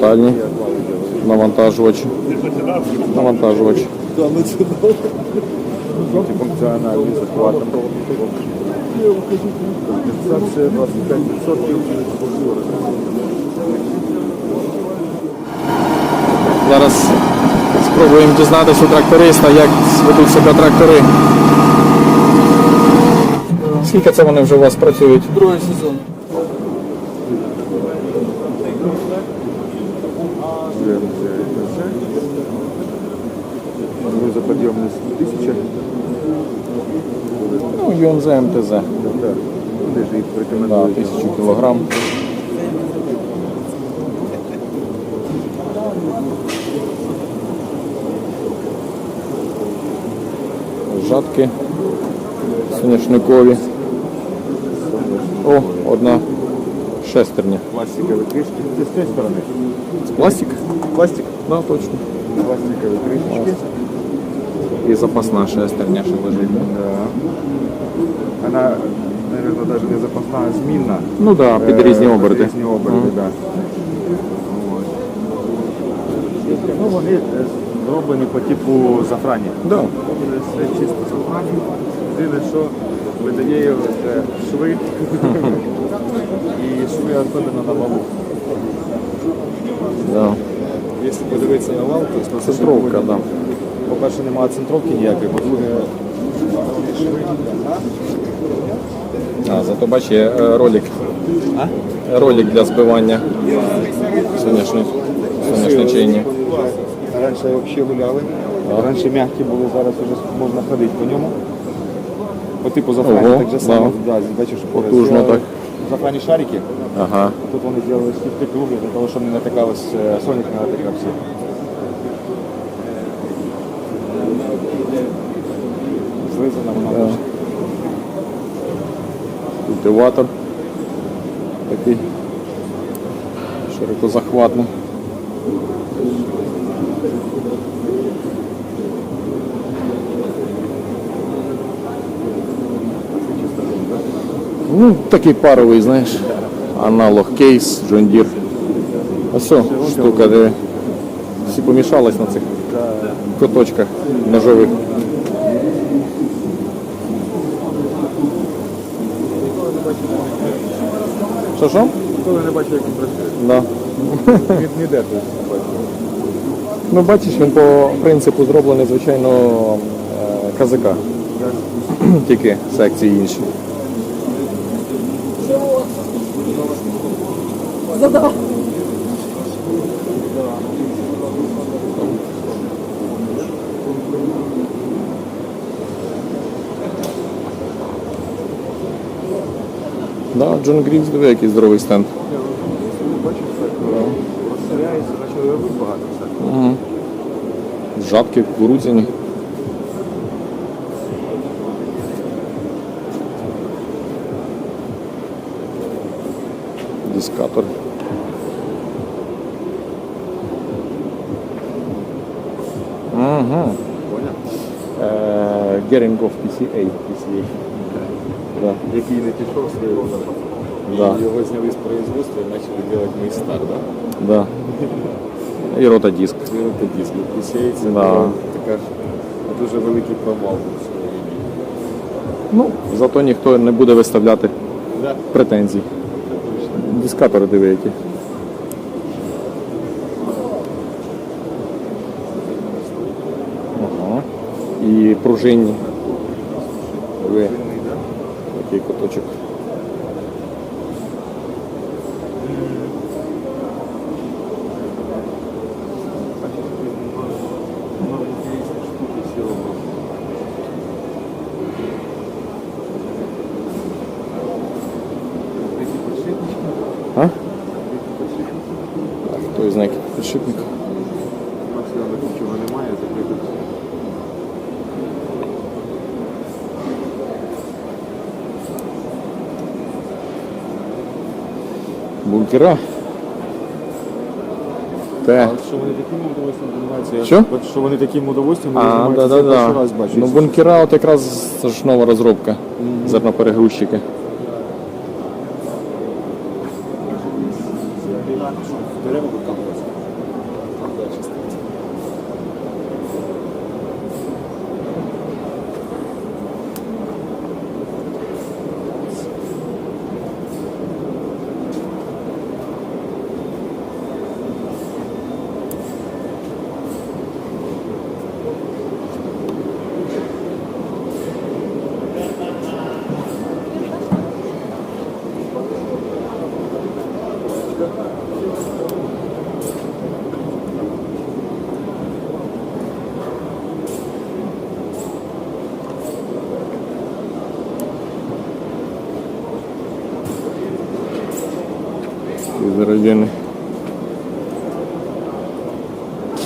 Катальні. Навантажувач. Навантажувач. Мультифункціональний захват. 25%. Зараз спробуємо дізнатися у тракториста, як ведуть себе трактори. Скільки це вони вже у вас працюють? Другий сезон. Ну, ЮМЗ, МТЗ. Да. 1000 кілограм. Жатки соняшникові. О, одна шестерня. Пластикові кришки. Це з цієї сторони. Пластик? Пластик. Да, точно. Пластикові кришечки. І запасна шестерня ще лежить. Да. Вона, наверное, даже не запасна, а змінна. Ну так, да, під різні Е, оберти. Різні оберти, да. От. Ну, вони е, зроблені по типу зафрані. Да. Все чисто зафрані. Єдине, що видає його це шви. І шви особливо на валу. Да. Якщо подивитися на вал, то просто Центровка, да. По-перше, немає центровки ніякої, по-друге. А, зато бач, є е, ролик. Ролик для збивання соняшни- соняшничейні. Раніше взагалі гуляли. Раніше м'які були, зараз вже можна ходити по ньому. По типу зафрані так же само. да. Да. бачиш, Потужно так. Зафрані шарики. Ага. Тут вони зробили стільки круги, для того, щоб не натикалось, е, соняк не натикався. Злизана вона. Да. Культиватор такий широкозахватний. Ну, такий паровий, знаєш. Аналог кейс, John Deere. Ось все, штука, де всі помішались на цих куточках ножових. Що що? Коли не бачив, як він працює. Да. Він ніде тут не бачив. Ну, бачиш, він по принципу зроблений, звичайно, казака. КЗК. Тільки секції інші. Задав. Да, Джон Грівс, диви, який здоровий стенд. Угу. Жатки, кукурудзяні. Дискатор. Угу. Поняв? Е, PCA. PCA. Да. Який не пішов свого Да. Його зняли з производства і почали робити мій стар, да? Да. І ротодиск. Виробити диск. PCA це Да. така ж дуже великий провал був своїй. Ну, зато ніхто не буде виставляти Да. претензій. Дискатори диви які. Ага. І пружинні. Диви. Такий куточок. А? Із них підшипник? Нічого немає, закрито. Бункера. Те. А що вони таким удовольствием займаються? Що? Що вони таким удовольствием А, займаються, да, це да, перший да. раз бачу. Ну, бункера от якраз це ж нова розробка. Зерноперегрузчики. заради